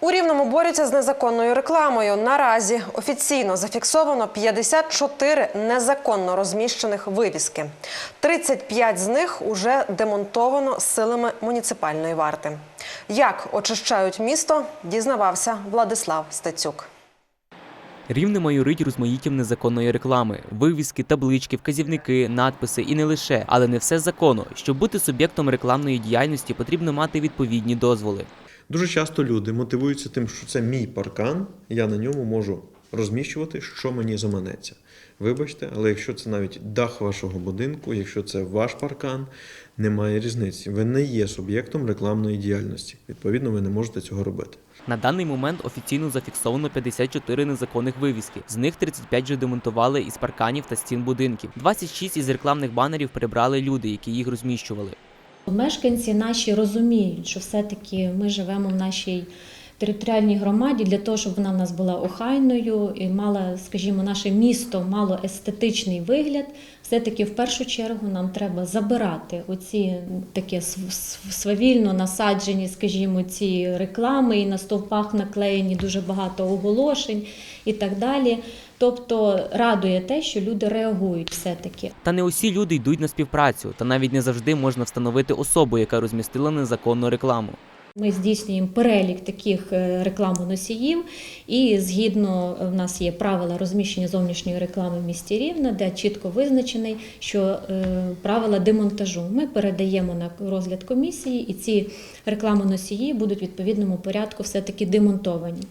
У Рівному борються з незаконною рекламою. Наразі офіційно зафіксовано 54 незаконно розміщених вивіски. 35 з них уже демонтовано силами муніципальної варти. Як очищають місто, дізнавався Владислав Стецюк. Рівне майорить розмаїттям незаконної реклами, вивіски, таблички, вказівники, надписи і не лише, але не все законно. Щоб бути суб'єктом рекламної діяльності, потрібно мати відповідні дозволи. Дуже часто люди мотивуються тим, що це мій паркан, я на ньому можу розміщувати, що мені заманеться. Вибачте, але якщо це навіть дах вашого будинку, якщо це ваш паркан, немає різниці. Ви не є суб'єктом рекламної діяльності. Відповідно, ви не можете цього робити. На даний момент офіційно зафіксовано 54 незаконних вивіски. З них 35 вже демонтували із парканів та стін будинків. 26 із рекламних банерів прибрали люди, які їх розміщували. Мешканці наші розуміють, що все-таки ми живемо в нашій територіальній громаді для того, щоб вона в нас була охайною і мала, скажімо, наше місто мало естетичний вигляд. Все-таки в першу чергу нам треба забирати оці св- свавільно насаджені, скажімо, ці реклами, і на стовпах наклеєні дуже багато оголошень і так далі. Тобто радує те, що люди реагують все-таки. Та не усі люди йдуть на співпрацю, та навіть не завжди можна встановити особу, яка розмістила незаконну рекламу. Ми здійснюємо перелік таких е, рекламоносіїв, і згідно е, в нас є правила розміщення зовнішньої реклами в місті Рівне, де чітко визначений, що е, правила демонтажу ми передаємо на розгляд комісії, і ці рекламоносії будуть в відповідному порядку все таки демонтовані.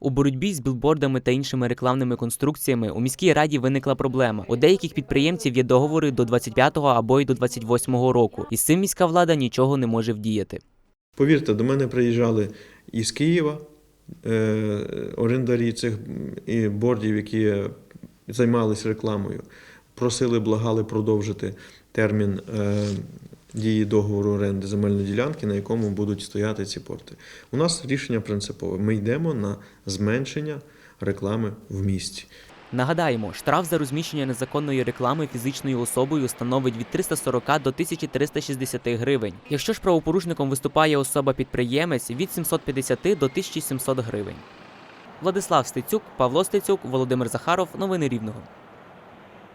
У боротьбі з білбордами та іншими рекламними конструкціями у міській раді виникла проблема. У деяких підприємців є договори до 25-го або й до 28-го року, і з цим міська влада нічого не може вдіяти. Повірте, до мене приїжджали із Києва е, орендарі цих і бордів, які займалися рекламою, просили, благали продовжити термін е, дії договору оренди земельної ділянки, на якому будуть стояти ці порти. У нас рішення принципове. Ми йдемо на зменшення реклами в місті. Нагадаємо, штраф за розміщення незаконної реклами фізичною особою становить від 340 до 1360 гривень. Якщо ж правопорушником виступає особа-підприємець від 750 до 1700 гривень. Владислав Стецюк, Павло Стецюк, Володимир Захаров. Новини Рівного.